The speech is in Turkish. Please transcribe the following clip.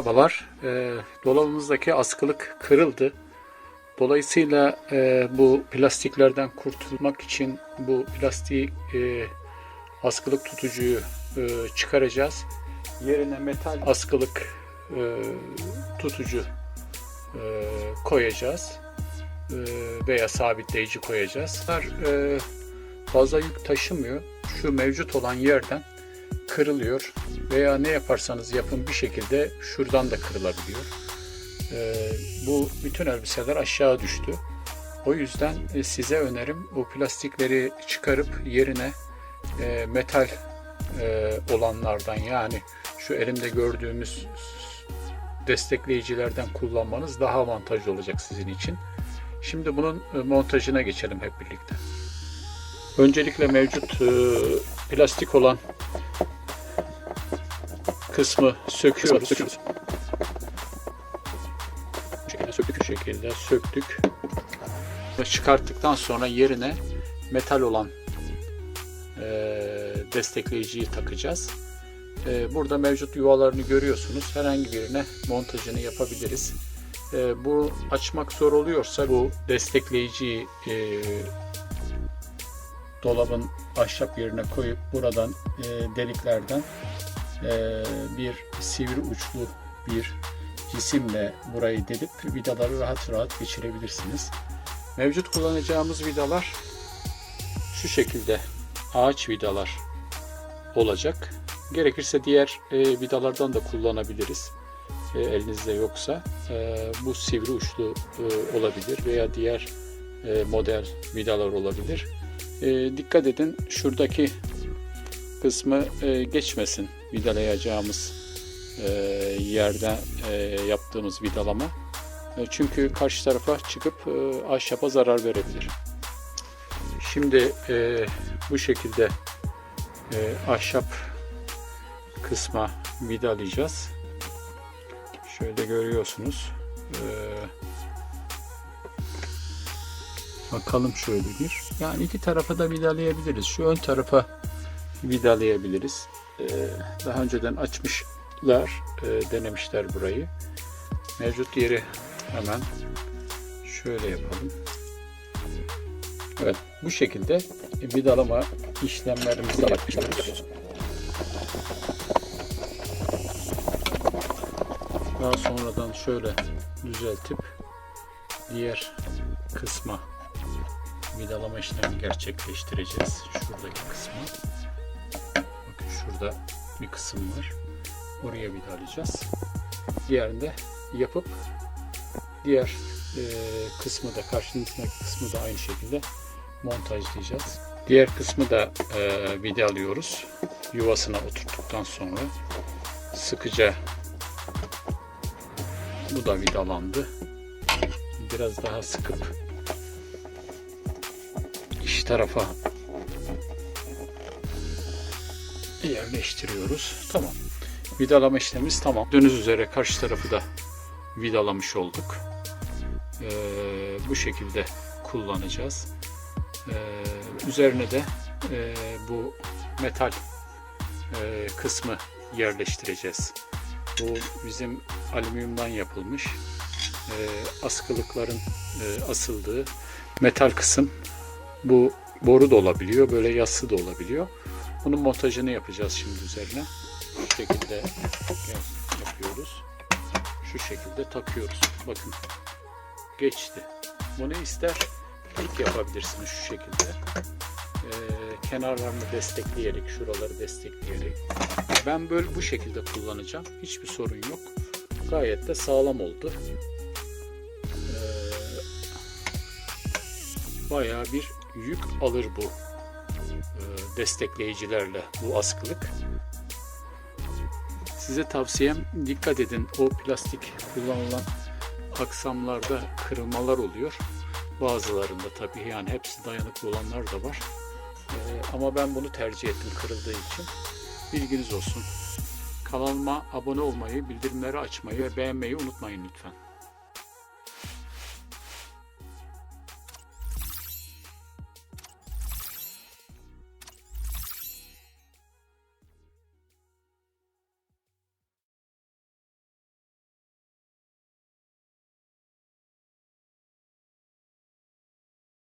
Merhabalar. E, dolabımızdaki askılık kırıldı. Dolayısıyla e, bu plastiklerden kurtulmak için bu plastik e, askılık tutucuyu e, çıkaracağız. Yerine metal askılık e, tutucu e, koyacağız E, veya sabitleyici koyacağız. Bunlar e, fazla yük taşımıyor. Şu mevcut olan yerden kırılıyor veya ne yaparsanız yapın bir şekilde şuradan da kırılabiliyor. Ee, bu bütün elbiseler aşağı düştü. O yüzden e, size önerim bu plastikleri çıkarıp yerine e, metal e, olanlardan yani şu elimde gördüğümüz destekleyicilerden kullanmanız daha avantajlı olacak sizin için. Şimdi bunun e, montajına geçelim hep birlikte. Öncelikle mevcut e, plastik olan kısmı söküyoruz. söküyoruz. Bu şekilde söktük. Şekilde söktük. Ve çıkarttıktan sonra yerine metal olan e, destekleyiciyi takacağız. E, burada mevcut yuvalarını görüyorsunuz. Herhangi birine montajını yapabiliriz. E, bu açmak zor oluyorsa bu destekleyiciyi e, dolabın ahşap yerine koyup buradan e, deliklerden e, bir sivri uçlu bir cisimle burayı delip vidaları rahat rahat geçirebilirsiniz. Mevcut kullanacağımız vidalar şu şekilde ağaç vidalar olacak. Gerekirse diğer e, vidalardan da kullanabiliriz. E, elinizde yoksa e, bu sivri uçlu e, olabilir veya diğer e, model vidalar olabilir. E, dikkat edin şuradaki kısmı e, geçmesin vidalayacağımız e, yerden e, yaptığımız vidalama. E, çünkü karşı tarafa çıkıp e, ahşaba zarar verebilir. Şimdi e, bu şekilde ahşap kısma vidalayacağız. Şöyle görüyorsunuz. Bakalım şöyle bir. Yani iki tarafa da vidalayabiliriz. Şu ön tarafa vidalayabiliriz. Ee, daha önceden açmışlar, e, denemişler burayı. Mevcut yeri hemen şöyle yapalım. Evet, bu şekilde vidalama işlemlerimizi yapıyoruz. Daha sonradan şöyle düzeltip diğer kısma vidalama işlemi gerçekleştireceğiz. Şuradaki kısmı. Şurada bir kısım var. Oraya vidalayacağız. Diğerinde yapıp diğer e, kısmı da karşımızdaki kısmı da aynı şekilde montajlayacağız. Diğer kısmı da e, vidalıyoruz. Yuvasına oturttuktan sonra sıkıca bu da vidalandı. Biraz daha sıkıp iç tarafa yerleştiriyoruz. Tamam. Vidalama işlemimiz tamam. Dönüz üzere karşı tarafı da vidalamış olduk. Ee, bu şekilde kullanacağız. Ee, üzerine de e, bu metal e, kısmı yerleştireceğiz. Bu bizim alüminyumdan yapılmış e, askılıkların e, asıldığı metal kısım. Bu boru da olabiliyor, böyle yassı da olabiliyor. Bunun montajını yapacağız şimdi üzerine. Şu şekilde yapıyoruz. Şu şekilde takıyoruz. Bakın geçti. Bunu ister ilk yapabilirsiniz şu şekilde. Ee, kenarlarını destekleyerek, şuraları destekleyerek. Ben böyle bu şekilde kullanacağım. Hiçbir sorun yok. Gayet de sağlam oldu. Ee, bayağı bir yük alır bu destekleyicilerle bu askılık. Size tavsiyem dikkat edin o plastik kullanılan aksamlarda kırılmalar oluyor. Bazılarında tabii yani hepsi dayanıklı olanlar da var. Ee, ama ben bunu tercih ettim kırıldığı için. Bilginiz olsun. Kanalıma abone olmayı, bildirimleri açmayı ve beğenmeyi unutmayın lütfen.